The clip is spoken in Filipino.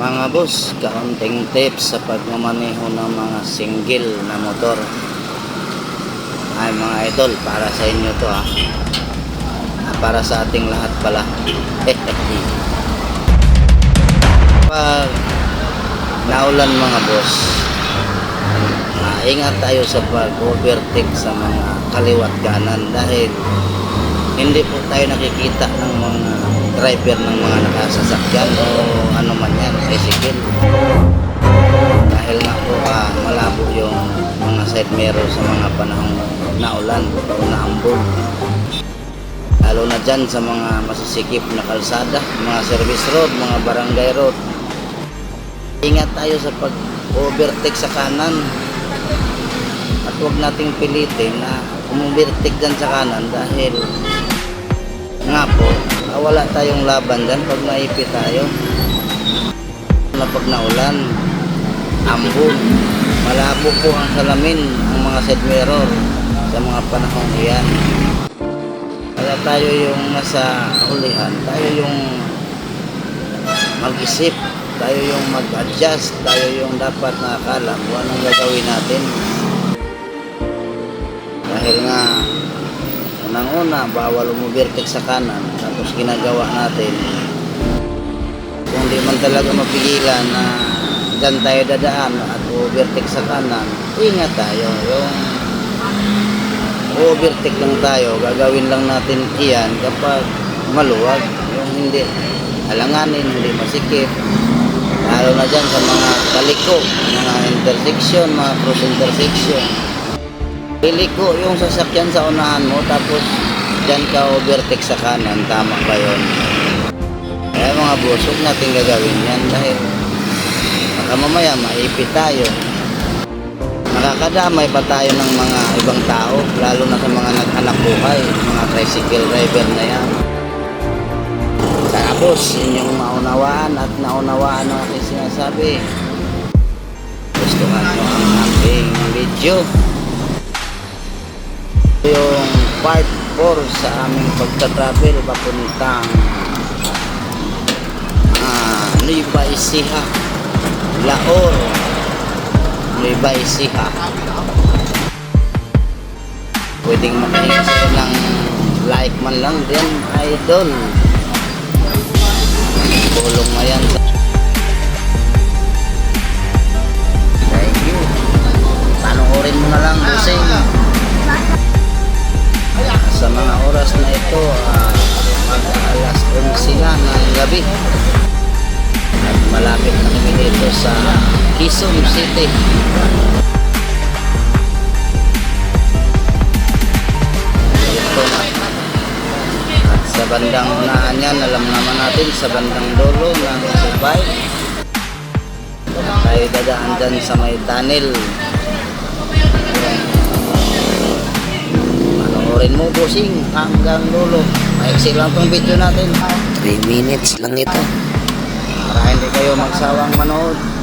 Mga boss, kaunting tips sa pagmamaneho ng mga single na motor. Ay mga idol, para sa inyo to ha. Ah, Para sa ating lahat pala. Pag naulan mga boss, ah, ingat tayo sa pag-overtake sa mga kaliwat kanan dahil hindi po tayo nakikita ng mga driver ng mga nakasasakyan o ano man yan, tricycle. Dahil nga po ah, malabo yung mga side mirror sa mga panahong naulan o naambon. Lalo na dyan sa mga masisikip na kalsada, mga service road, mga barangay road. Ingat tayo sa pag-overtake sa kanan. At huwag nating pilitin na umubertik dyan sa kanan dahil nga po, wala tayong laban dyan pag naipi tayo. Na pag naulan, ambon, malabo po ang salamin, ang mga side mirror sa mga panahon iyan. Kaya tayo yung nasa hulihan, tayo yung mag-isip, tayo yung mag-adjust, tayo yung dapat nakakalam kung anong gagawin natin. Dahil nga, unang-una, bawal umubertik sa kanan, tapos ginagawa natin, kung di man talaga mapigilan na dyan tayo dadaan at overtake sa kanan, ingat tayo. Yung overtake lang tayo, gagawin lang natin iyan kapag maluwag, yung hindi alanganin, hindi masikip. Lalo na dyan sa mga kaliko, mga intersection, mga cross intersection. Liliko yung sasakyan sa unahan mo, tapos dyan ka overtake sa kanan, tama ba yun? Kaya mga boss, huwag natin gagawin yan dahil baka mamaya maipit tayo. Nakakadamay pa tayo ng mga ibang tao, lalo na sa mga naghanap buhay, mga tricycle driver na yan. Sana boss, inyong maunawaan at naunawaan ang aking sinasabi. Gustuhan mo ang aking video. Yung part 4 sa aming pagta-travel papuntang ah, Nueva Ecija, Laor, Nueva Ecija. Pwedeng makahinga sila ng like man lang din, idol. Tulong na yan. Oras na ito, ah, mag-alas 11 na ng gabi. At malapit na kami dito sa Quezon City. At sa bandang unahan yan, alam naman natin sa bandang dulo ng Subay. Tayo dadaan dyan sa may tunnel. Panoorin mo, bossing, hanggang dulo. Maiksi lang tong video natin. 3 minutes lang ito. Para hindi kayo magsawang manood.